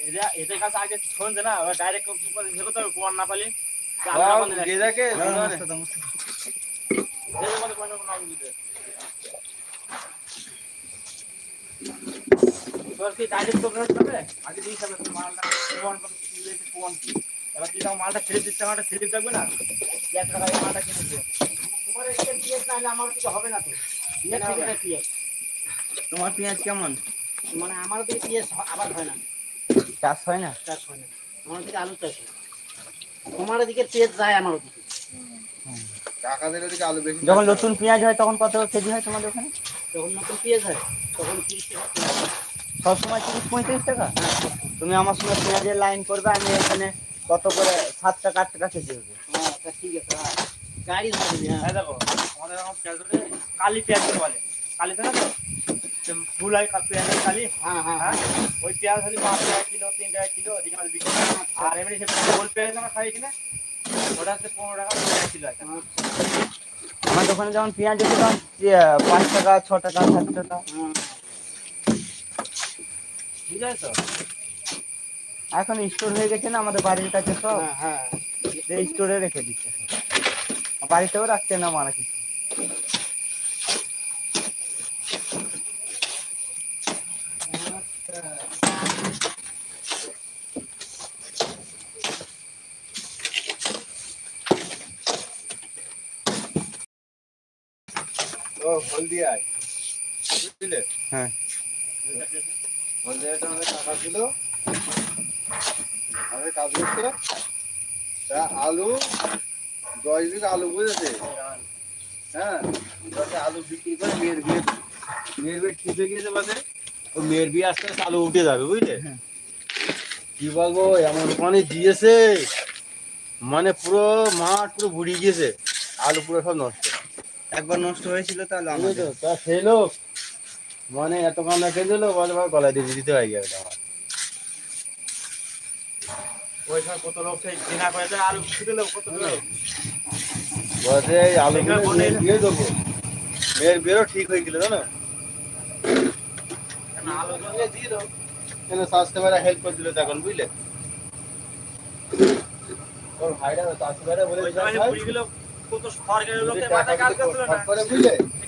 এরা এদের কাছে আগে শুনছে না ডাইরেক্ট কি তো প্রমাণ না পালি। গেজাকে তোর কি ডাইরেক্ট তোর কাছে আগে দিই যাবে তোর মালটা। প্রমাণ প্রমাণ কি? এবার তুই মালটা ছেড়ে দিচ্ছে মালটা ছেড়ে থাকবে না? এক টাকা মালটা কিনে দিও তোমার একটা পিএস না হলে আমার কিছু হবে না তো। পিএস তোমার পেঁয়াজ কেমন? মানে আমার পিএস আবার হয় না। চাষ হয় না? চাষ হয় না। আমার দিকে আলু চাষ হয় তোমার দিকে পেঁয়াজ যায় আমার ওদিকে। কাকাদের ওদিকে আলু বেশি যখন নতুন পেঁয়াজ হয় তখন কত কেজি হয় তোমাদের ওখানে? যখন নতুন পেঁয়াজ হয় তখন তিরিশ টাকা। সবসময় তিরিশ পঁয়ত্রিশ টাকা? তুমি আমার সঙ্গে পেঁয়াজের লাইন করবে আমি এখানে কত করে সাত টাকা আট টাকা কেজি হবে। হ্যাঁ তা ঠিক আছে হ্যাঁ। গাড়ি দেখো আমাদের কালি পেঁয়াজ বলে। কালি তো না তো? ফুল কা- পেঁয়াজের কালি হ্যাঁ হ্যাঁ হ্যাঁ। ওই পেঁয়াজ খালি পাঁচ টাকা কিলো তিন টাকা কিলো ওদিকে আমাদের বিক্রি আর এমনি সে গোল পেঁয়াজ আমরা খাই কিনা? ওটা হচ্ছে পনেরো টাকা টাকা কিলো আছে আমার দোকানে যেমন পেঁয়াজ আছে তখন পাঁচ টাকা ছ টাকা সাত টাকা। হ্যাঁ। বুঝতে পারছ এখন স্টোর হয়ে গেছে না আমাদের বাড়ির কাছে সব। হ্যাঁ স্টোরে রেখে দিচ্ছে। বাড়িতেও রাখতে না মারা কিছু। ও হলদি আয় বুঝলে? হ্যাঁ। হলদি আয়টা আমাদের কাকা ছিল। আমাদের কাজ করতো তা আলু দশ বিঘা আলু বুঝেছে? হ্যাঁ দশে আলু বিক্রি করে মেয়ের বিয়ে মেয়ের বিয়ে ঠিক হয়ে গিয়েছে ও মেয়ের বিয়ে আস্তে আস্তে আলু উঠে যাবে বুঝলে? কি বলব এমন মানে দিয়েছে। মানে পুরো মাঠ পুরো বুড়িয়ে গিয়েছে। আলু পুরো সব নষ্ট। একবার নষ্ট হয়েছিল তাহলে বুঝলি তো? তা সেই লোক মানে এত কান্না খেয়ে দিল বলে ভাই গলায় দিয়ে দিতে হয়ে গেছে আমার ওই সময় কত লোক সেই ঘৃণা করে দেয় আলু বিক্রি দিলো কত দিলো বলছে আলু সেখানে গুলো দেবো। মেয়ের বিয়েও ঠিক হয়ে গেল জানো? আলু দিয়ে দাও? কেন স্বাস্থ্য বেড়া হেল্প করে দিল তখন বুঝলে? ওর ভাইরা বলে কত সরকারের লোকের মাথায় কাজ করছিল না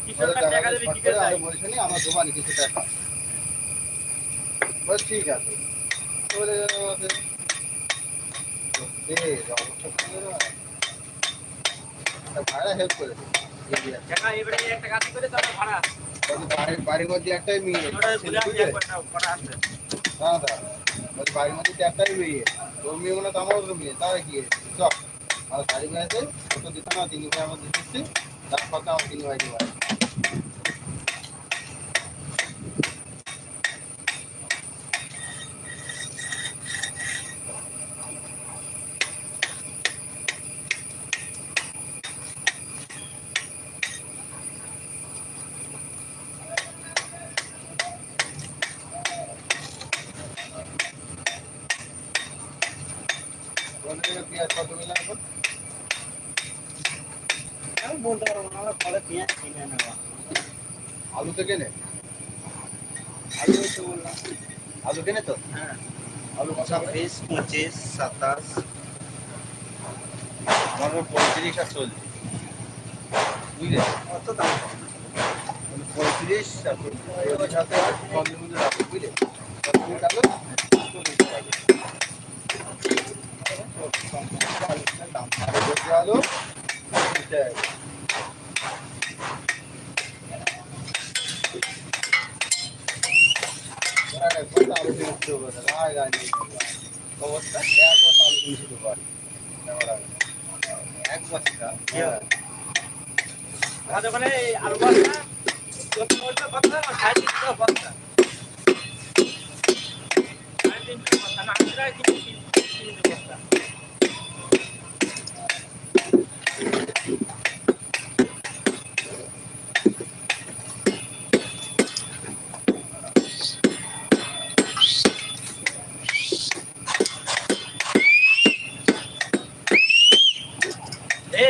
কৃষকরা টাকা দেবে কি করে আমার দোকানে কিছু টাকা। বলে, ঠিক আছে। হেল্প করে বাড়ির মধ্যে একটাই মেয়ে। দাদা বাড়ির মধ্যে একটাই মেয়ে। তোর মেয়ে মানে তো আমারও তো মেয়ে তাহলে কি? চল। আমার গাড়ি মেয়েছে ছোট দিত না তিনি ভাই আমাদের দিচ্ছি তার কথা আমার তিনি ভাই আমি বলতে পারব না আমরা ঘরে পেঁয়াজ কিনে নেওয়া আলু তো কেনে? আলু তো বললাম। আলু কেনে তো? হ্যাঁ। আলু ছাব্বিশ পঁচিশ সাতাশ। আমার পঁয়ত্রিশ আর চল্লিশ। বুঝলে? দাম পঁয়ত্রিশ আর সাথে কমের মধ্যে রাখো বুঝলে? আলু দাম আর আলু। চল্লিশ আলু বস্তা বস্তা বস্তা সাড়ে তিনশো বস্তা সাড়ে তিনশো না টাকায় এ